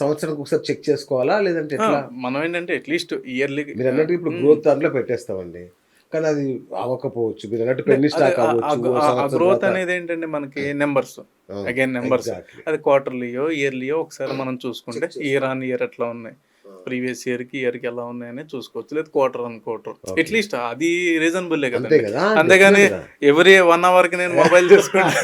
సంవత్సరానికి ఒకసారి చెక్ చేసుకోవాలా? లేదంటే ఎట్లా? మనం ఏంటంటే అట్లీస్ట్ ఇయర్లీ మీరు అన్నట్టు ఇప్పుడు గ్రోత్ దాంట్లో పెట్టేస్తామండి. కానీ అది అవ్వకపోవచ్చు. మీరు అన్నట్టు పెన్ని స్టాక్ అవ్వచ్చు గ్రోత్ అనేది ఏంటంటే మనకి నెంబర్స్ అగైన్ నెంబర్స్. అది క్వార్టర్లీయో ఇయర్లీయో ఒకసారి మనం చూసుకుంటే ఇయర్ ఆన్ ఇయర్ ఎట్లా ఉన్నాయి. ప్రీవియస్ ఇయర్కి ఇయర్కి ఎలా ఉన్నాయని చూసుకోవచ్చు. లేదు quarter on quarter. At least అది రీజనబుల్ కదా? అంతేగాని. ఎవరి వన్ అవర్కి నేను మొబైల్ చూసుకుంటా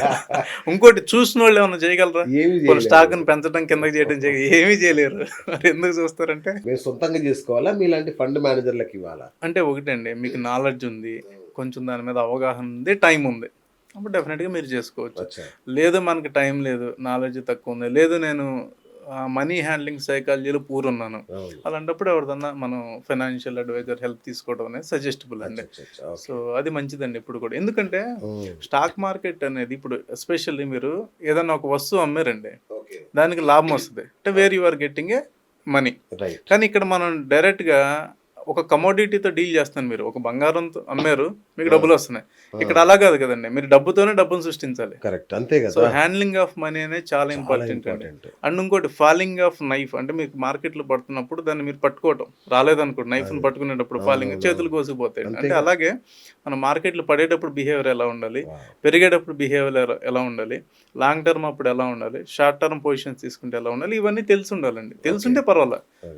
ఇంకోటి చూసిన వాళ్ళు ఏమన్నా చేయగలరా? ఏమి ఇప్పుడు చేయలేరు. స్టాక్ని పెంచడం కిందకి చేయడం చేయ ఏమీ చేయలేరు. మరి ఎందుకు చూస్తారంటే? మీరు సొంతంగా చేసుకోవాలా? మీలాంటి ఫండ్ మేనేజర్లకు ఇవ్వాలా? అంటే ఒకటండి మీకు నాలెడ్జ్ ఉంది కొంచెం దాని మీద అవగాహన ఉంది టైం ఉంది. అప్పుడు డెఫినెట్గా మీరు చేసుకోవచ్చు. లేదు మనకి టైం లేదు నాలెడ్జ్ తక్కువ ఉంది లేదు నేను మనీ హ్యాండ్లింగ్ సైకాలజీలో పూర్ ఉన్నాను అలాంటప్పుడు ఎవరిదన్నా మనం ఫైనాన్షియల్ అడ్వైజర్ హెల్ప్ తీసుకోవడం అనేది సజెస్టబుల్ అండి. సో అది మంచిదండి ఇప్పుడు కూడా. ఎందుకంటే స్టాక్ మార్కెట్ అనేది ఇప్పుడు ఎస్పెషల్లీ మీరు ఏదైనా ఒక వస్తువు అమ్మారండి దానికి లాభం వస్తుంది. అంటే where you are getting a money. కానీ ఇక్కడ మనం డైరెక్ట్గా ఒక కమోడిటీతో డీల్ చేస్తాను మీరు. ఒక బంగారంతో అమ్మారు మీకు డబ్బులు వస్తున్నాయి. ఇక్కడ అలా కాదు కదండి. మీరు డబ్బుతోనే డబ్బును సృష్టించాలి. కరెక్ట్ అంతే సో కదా హ్యాండ్లింగ్ ఆఫ్ మనీ అనేది చాలా ఇంపార్టెంట్ అండి. అండ్ ఇంకోటి ఫాలింగ్ ఆఫ్ నైఫ్ అంటే మీకు మార్కెట్లో పడుతున్నప్పుడు దాన్ని మీరు పట్టుకోవటం. రాలేదనుకోండి నైఫ్ని పట్టుకునేటప్పుడు ఫాలింగ్ చేతులు కోసిపోతాయి. అంటే అలాగే మన మార్కెట్లో పడేటప్పుడు బిహేవియర్ ఎలా ఉండాలి? పెరిగేటప్పుడు బిహేవియర్ ఎలా ఉండాలి? లాంగ్ టర్మ్ అప్పుడు ఎలా ఉండాలి? షార్ట్ టర్మ్ పొజిషన్స్ తీసుకుంటే ఎలా ఉండాలి? ఇవన్నీ తెలిసి ఉండాలండి. తెలిసుంటే పర్వాలేదు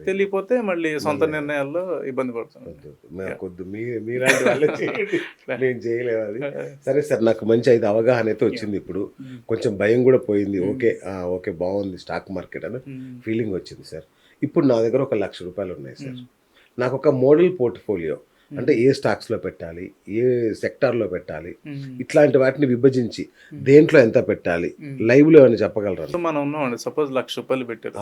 తెలియపోతే మళ్ళీ సొంత నిర్ణయాల్లో ఇబ్బంది పడుతుంది కొద్ది మీ మీలాంటి వాళ్ళే చేయండి నేను చేయలేదు అది. సరే సార్ నాకు మంచి అయితే అవగాహన అయితే వచ్చింది ఇప్పుడు. కొంచెం భయం కూడా పోయింది. ఓకే ఆ, ఓకే బాగుంది స్టాక్ మార్కెట్ అని ఫీలింగ్ వచ్చింది సార్. ఇప్పుడు నా దగ్గర ఒక లక్ష రూపాయలు ఉన్నాయి సార్. నాకు ఒక మోడల్ పోర్ట్ఫోలియో అంటే ఏ స్టాక్స్లో పెట్టాలి ఏ సెక్టార్లో పెట్టాలి ఇట్లాంటి వాటిని విభజించి దేంట్లో ఎంత పెట్టాలి లైవ్లో ఏమైనా చెప్పగలరా? మనం ఉన్నామండి సపోజ్ లక్ష రూపాయలు పెట్టారు.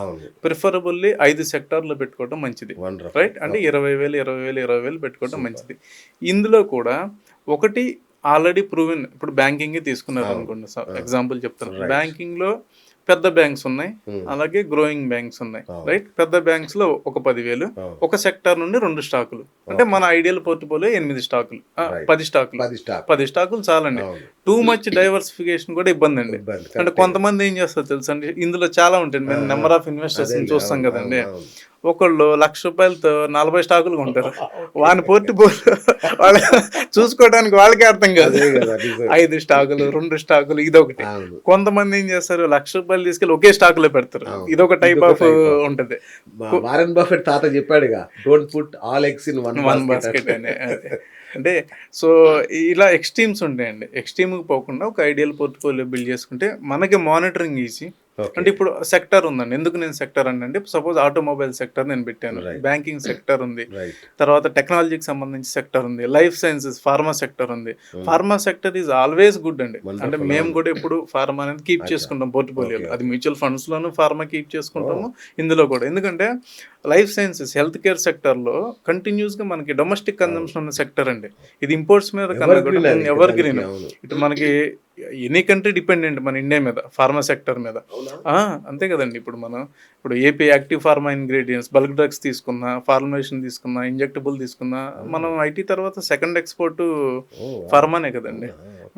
ప్రిఫరబుల్లీ ఐదు సెక్టార్లో పెట్టుకోవడం మంచిది. రైట్ అంటే ఇరవై వేలు ఇరవై వేలు ఇరవై వేలు పెట్టుకోవడం మంచిది. ఇందులో కూడా ఒకటి ఆల్రెడీ ప్రూవెన్ ఇప్పుడు బ్యాంకింగ్ తీసుకున్నారు అనుకోండి ఎగ్జాంపుల్ చెప్తాను. బ్యాంకింగ్లో పెద్ద బ్యాంక్స్ ఉన్నాయి. అలాగే గ్రోయింగ్ బ్యాంక్స్ ఉన్నాయి. రైట్? పెద్ద బ్యాంక్స్లో ఒక పదివేలు ఒక సెక్టార్ నుండి రెండు స్టాకులు. అంటే మన ఐడియల్ పోర్ట్ఫోలియో ఎనిమిది స్టాకులు. పది స్టాకులు. పది స్టాక్ పది స్టాకులు చాలండి. టూ మచ్ డైవర్సిఫికేషన్ కూడా ఇబ్బంది అండి అంటే కొంతమంది ఏం చేస్తారు తెలుసా అండి? ఇందులో చాలా ఉంటుంది మేము నెంబర్ ఆఫ్ ఇన్వెస్టర్స్ చూస్తాం కదండి. ఒకళ్ళు లక్ష రూపాయలతో నలభై స్టాకులు కొంటారు వాని పోర్ట్ఫోలియో వాళ్ళ చూసుకోవడానికి వాళ్ళకే అర్థం కాదు. ఐదు స్టాకులు రెండు స్టాకులు ఇదొకటి. కొంతమంది ఏం చేస్తారు? లక్ష రూపాయలు తీసుకెళ్ళి ఒకే స్టాక్లో పెడతారు ఇదొక టైప్ ఆఫ్ ఉంటది. వారెన్ బఫెట్ తాత చెప్పాడుగా don't put all eggs in one one basket అని. అంటే సో ఇలా ఎక్స్ట్రీమ్స్ ఉంటాయండి ఎక్స్ట్రీమ్కి పోకుండా ఒక ఐడియల్ పోర్ట్ఫోలియో బిల్డ్ చేసుకుంటే మనకి మానిటరింగ్ ఈజీ. అంటే ఇప్పుడు సెక్టర్ ఉందండి. ఎందుకు నేను సెక్టర్ అంటే సపోజ్ ఆటోమొబైల్ సెక్టర్ నేను పెట్టాను. బ్యాంకింగ్ సెక్టర్ ఉంది. తర్వాత టెక్నాలజీకి సంబంధించి సెక్టర్ ఉంది. లైఫ్ సైన్సెస్ ఫార్మా సెక్టర్ ఉంది. Pharma sector is always good అండి. అంటే మేము కూడా ఎప్పుడు ఫార్మా అనేది కీప్ చేసుకుంటాం పోర్ట్ఫోలియోలో. అది మ్యూచువల్ ఫండ్స్ లోను ఫార్మా కీప్ చేసుకుంటాము. ఇందులో కూడా. ఎందుకంటే లైఫ్ సైన్సెస్ హెల్త్ కేర్ సెక్టర్లో కంటిన్యూస్గా మనకి డొమెస్టిక్ కన్జంప్షన్ ఉన్న సెక్టర్ అండి. ఇది ఇంపోర్ట్స్ మీద ఎవర్ గ్రీన్. ఇటు మనకి ఎనీ కంట్రీ డిపెండెంట్ మన ఇండియా మీద ఫార్మా సెక్టర్ మీద. అంతే కదండి. ఇప్పుడు మనం ఇప్పుడు AP active pharma ingredients bulk drugs తీసుకున్నా ఫార్మేషన్ తీసుకున్నా ఇంజెక్టబుల్ తీసుకున్నా మనం ఐటీ తర్వాత సెకండ్ ఎక్స్పోర్ట్ ఫార్మానే కదండి.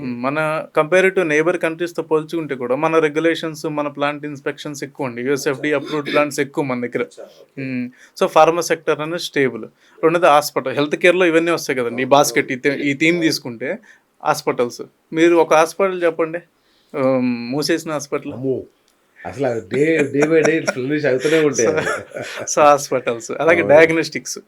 ఉమ్, మన కంపేరిటివ్ నేబర్ కంట్రీస్తో పోల్చుకుంటే కూడా మన రెగ్యులేషన్స్ మన ప్లాంట్ ఇన్స్పెక్షన్స్ ఎక్కువ అండి. యూఎస్ఎఫ్డి అప్రూవ్డ్ ప్లాంట్స్ ఎక్కువ మన దగ్గర. సో ఫార్మా సెక్టర్ అనేది స్టేబుల్. రెండోది హాస్పిటల్ హెల్త్ కేర్లో ఇవన్నీ వస్తాయి కదండి. ఈ బాస్కెట్ ఈ థీమ్ తీసుకుంటే హాస్పిటల్స్. మీరు ఒక హాస్పిటల్ చెప్పండి. మూసేసిన హాస్పిటల్. అసలు డే డే బై డే అవుతూనే ఉంటాయి. So hospitals. అలాగే డయాగ్నోస్టిక్స్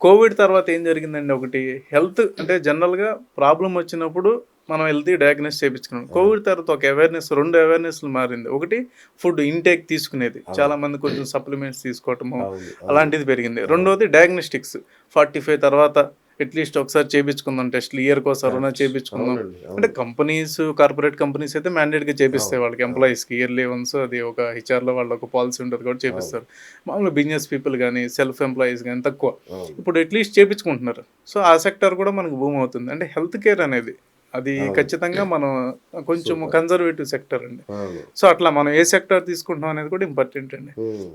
కోవిడ్ తర్వాత ఏం జరిగిందండి ఒకటి? హెల్త్ అంటే జనరల్గా ప్రాబ్లం వచ్చినప్పుడు మనం హెల్త్ డయాగ్నోస్ చేయించుకున్నాం. కోవిడ్ తర్వాత ఒక అవేర్నెస్ రెండు అవేర్నెస్ మారింది. ఒకటి ఫుడ్ ఇంటేక్ తీసుకునేది. చాలా మంది కొంచెం సప్లిమెంట్స్ తీసుకోవటము అలాంటిది పెరిగింది. రెండోది డయాగ్నోస్టిక్స్ ఫార్టీ ఫైవ్ తర్వాత అట్లీస్ట్ ఒకసారి చేయించుకుందాం టెస్ట్లు ఇయర్కి ఒకసారి చేయించుకుందాం. అంటే కంపెనీస్ కార్పొరేట్ కంపెనీస్ అయితే mandate గా చేపిస్తాయి వాళ్ళకి. ఎంప్లాయీస్కి ఇయర్లీ వన్స్ అది ఒక HR లో వాళ్ళ ఒక పాలసీ ఉంటుంది కూడా చేపిస్తారు. మామూలుగా బిజినెస్ పీపుల్ కానీ సెల్ఫ్ ఎంప్లాయీస్ కానీ తక్కువ. ఇప్పుడు అట్లీస్ట్ చేపించుకుంటున్నారు. సో ఆ సెక్టర్ కూడా మనకు భూమి అవుతుంది. అంటే హెల్త్ కేర్ అనేది అది ఖచ్చితంగా మనం కొంచెం కన్జర్వేటివ్ సెక్టర్ అండి. సో అట్లా మనం ఏ సెక్టర్ తీసుకుంటున్నాం అనేది కూడా ఇంపార్టెంట్ అండి. ఉమ్.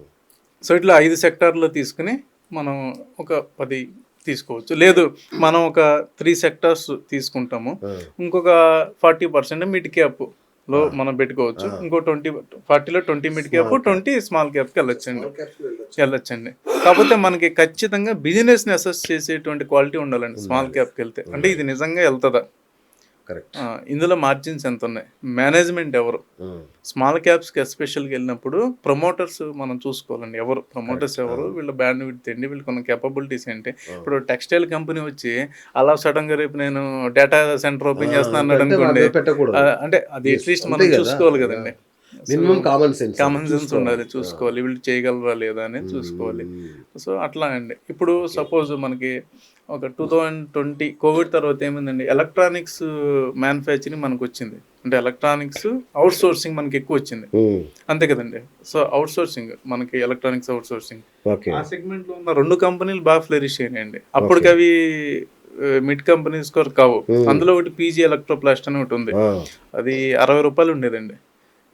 సో ఇట్లా ఐదు సెక్టార్లో తీసుకుని మనం ఒక పది తీసుకోవచ్చు. లేదు మనం ఒక త్రీ సెక్టార్స్ తీసుకుంటాము. ఇంకొక ఫార్టీ పర్సెంట్ మిడ్ క్యాప్లో మనం పెట్టుకోవచ్చు. ఇంకో twenty ఫార్టీలో twenty mid cap twenty small క్యాప్కి వెళ్ళొచ్చండి. వెళ్ళొచ్చండి. కాకపోతే మనకి ఖచ్చితంగా బిజినెస్ని అసెస్ చేసేటువంటి క్వాలిటీ ఉండాలండి స్మాల్ క్యాప్కి వెళ్తే. అంటే ఇది నిజంగా వెళ్తుందా? ఇందులో మార్జిన్స్ ఎంత ఉన్నాయి మేనేజ్మెంట్ ఎవరు? స్మాల్ క్యాప్స్కి ఎస్పెషల్గా వెళ్ళినప్పుడు ప్రమోటర్స్ మనం చూసుకోవాలండి. ఎవరు? ప్రమోటర్స్ ఎవరు? వీళ్ళ బ్యాండ్ విడ్త్ ఏంటి? వీళ్ళకి ఉన్న కెపబిలిటీస్ ఏంటి? ఇప్పుడు టెక్స్టైల్ కంపెనీ వచ్చి అలా సడన్గా రేపు నేను డేటా సెంటర్ ఓపెన్ చేస్తాను అన్నాడు అనుకోండి. అంటే అది అట్లీస్ట్ మనం. చూసుకోవాలి కదండి. Minimum common sense common sense ఉండాలి చూసుకోవాలి. వీళ్ళు చేయగలరా లేదా అనేది చూసుకోవాలి. సో అట్లా అండి. ఇప్పుడు సపోజ్ మనకి ఒక టూ థౌజండ్ ట్వంటీ కోవిడ్ తర్వాత ఏమైందండి? ఎలక్ట్రానిక్స్ మ్యానుఫ్యాక్చరింగ్ మనకు వచ్చింది అంటే ఎలక్ట్రానిక్స్ అవుట్ సోర్సింగ్ మనకి ఎక్కువ వచ్చింది అంతే కదండి. సో అవుట్ సోర్సింగ్ మనకి ఎలక్ట్రానిక్స్ అవుట్ సోర్సింగ్ ఆ సెగ్మెంట్లో ఉన్న రెండు కంపెనీలు బాగా ఫ్లరిష్ అయినాయండి. అప్పటికి అవి మిడ్ కంపెనీస్ కావు. అందులో ఒకటి పీజీ ఎలక్ట్రోప్లాస్ట్ అని ఒకటి ఉంది. అది అరవై రూపాయలు ఉండేదండి.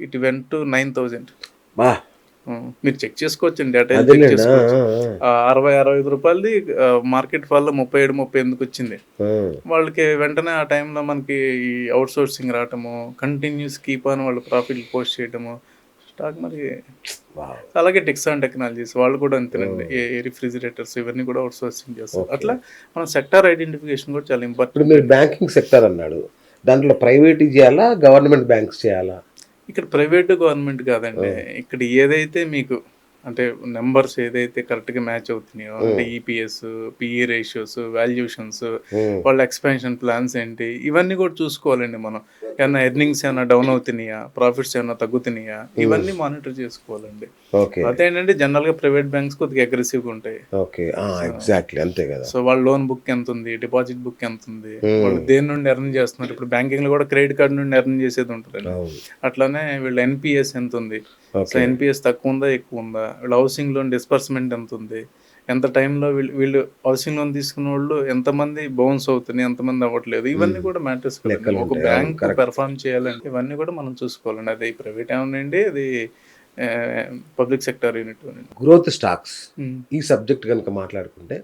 It went to nine thousand. మీరు చెక్ చేసుకోవచ్చండి డేటా చెక్ చేసుకోవచ్చు. అరవై అరవై ఐదు రూపాయలది మార్కెట్ ఫాల్ మప్పై ఏడు ముప్పై ఎందుకు వచ్చింది. వాళ్ళకి వెంటనే ఆ టైంలో మనకి ఈ అవుట్ సోర్సింగ్ రావటము కంటిన్యూస్ కీప్ అని వాళ్ళు ప్రాఫిట్ పోస్ట్ చేయటము స్టాక్ మరి అలాగే టెక్సాన్ టెక్నాలజీస్ వాళ్ళు కూడా అంతేనండి. ఏ రిఫ్రిజిరేటర్స్ ఇవన్నీ కూడా అవుట్ సోర్సింగ్ చేస్తారు అట్లా మన సెక్టార్ ఐడెంటిఫికేషన్ కూడా చాలా ఇంపార్టెంట్ మీరు బ్యాంకింగ్ సెక్టర్ అన్నాడు. దాంట్లో ప్రైవేట్ చేయాలా గవర్నమెంట్ బ్యాంక్స్ చేయాలా? ఇక్కడ ప్రైవేట్ గవర్నమెంట్ కాదండి. ఇక్కడ ఏదైతే మీకు అంటే నెంబర్స్ ఏదైతే కరెక్ట్గా మ్యాచ్ అవుతున్నాయో అంటే E EPS PE ratios valuations వాళ్ళ ఎక్స్పాన్షన్ ప్లాన్స్ ఏంటి ఇవన్నీ కూడా చూసుకోవాలండి మనం. ఏమన్నా ఎర్నింగ్స్ ఏమైనా డౌన్ అవుతున్నాయా ప్రాఫిట్స్ ఏమైనా తగ్గుతున్నాయా ఇవన్నీ మానిటర్ చేసుకోవాలండి. ఓకే అదేంటంటే జనరల్గా ప్రైవేట్ బ్యాంక్స్ కొద్దిగా అగ్రెసివ్గా ఉంటాయి. ఓకే ఎగ్జాక్ట్లీ అంతే కదా. సో వాళ్ళ లోన్ బుక్ ఎంత ఉంది డిపాజిట్ బుక్ ఎంత ఉంది వాళ్ళు దేని నుండి ఎర్న్ చేస్తున్నారు? ఇప్పుడు బ్యాంకింగ్లో కూడా క్రెడిట్ కార్డు నుండి ఎర్న్ చేసేది ఉంటుంది అవును. అట్లానే వీళ్ళ ఎన్పిఎస్ ఎంత ఉంది? సో ఎన్పిఎస్ తక్కువ ఉందా ఎక్కువ ఉందా? వీళ్ళ హౌసింగ్ లోన్ డిస్పర్స్మెంట్ ఎంత ఉంది? ఎంత టైంలో వీళ్ళు వీళ్ళు హౌసింగ్ లోన్ తీసుకున్న వాళ్ళు ఎంతమంది బౌన్స్ అవుతున్నాయి ఎంతమంది అవ్వట్లేదు? ఇవన్నీ కూడా మ్యాటర్స్ ఒక బ్యాంక్ పెర్ఫార్మ్ చేయాలంటే ఇవన్నీ కూడా మనం చూసుకోవాలండి. అది ప్రైవేట్ ఏమనండి అది public sector unit growth stocks ఈ సబ్జెక్ట్ కనుక మాట్లాడుకుంటే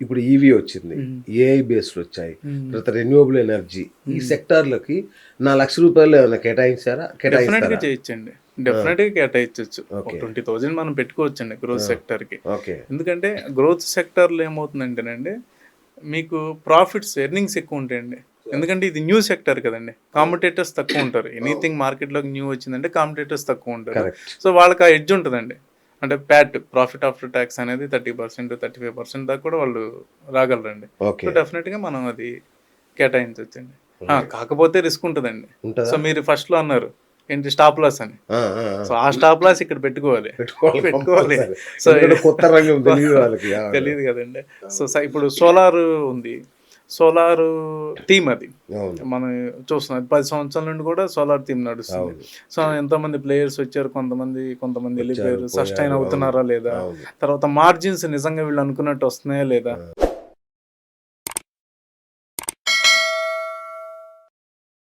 ఇప్పుడు ఈవీ వచ్చింది. ఏఐ బేస్డ్ వచ్చాయి. తర్వాత రెన్యూవబుల్ ఎనర్జీ ఈ సెక్టార్లకి నా లక్ష రూపాయలు ఏమైనా కేటాయించారా? కేటాయిస్తారా? చేయొచ్చండి. డెఫినెట్గా కేటాయించవచ్చు ట్వంటీ థౌజండ్ మనం పెట్టుకోవచ్చండి గ్రోత్ సెక్టర్కి. ఎందుకంటే గ్రోత్ సెక్టర్లో ఏమవుతుందంటేనండి మీకు ప్రాఫిట్స్ ఎర్నింగ్స్ ఎక్కువ ఉంటాయండి ఎందుకంటే ఇది న్యూ సెక్టర్ కదండి. కాంపిటేటర్స్ తక్కువ ఉంటారు. ఎనీథింగ్ మార్కెట్లోకి న్యూ వచ్చిందంటే కాంపిటేటర్స్ తక్కువ ఉంటారు. సో వాళ్ళకి ఆ ఎడ్జ్ ఉంటుందండి. అంటే ప్యాట్ ప్రాఫిట్ ఆఫ్టర్ ట్యాక్స్ అనేది thirty percent thirty five percent దాకా కూడా వాళ్ళు రాగలరండి. సో డెఫినెట్గా మనం అది కేటాయించవచ్చండి కాకపోతే రిస్క్ ఉంటుందండి. ఉంటుందా? సో మీరు ఫస్ట్లో అన్నారు ఏంటి స్టాప్ లాస్ అని. సో ఆ స్టాప్ లాస్ ఇక్కడ పెట్టుకోవాలి. పెట్టుకోవాలి. సో కొత్త రంగం తెలియదు కదండి. సో ఇప్పుడు సోలార్ ఉంది. సోలార్ థీమ్ అది. మనం చూస్తున్నాం. పది సంవత్సరాల నుండి కూడా సోలార్ థీమ్ నడుస్తుంది. సో ఎంతో మంది ప్లేయర్స్ వచ్చారు? కొంతమంది కొంతమంది వెళ్ళిపోయారు. సస్టైన్ అవుతున్నారా లేదా? తర్వాత మార్జిన్స్ నిజంగా వీళ్ళు అనుకున్నట్టు వస్తున్నాయా లేదా?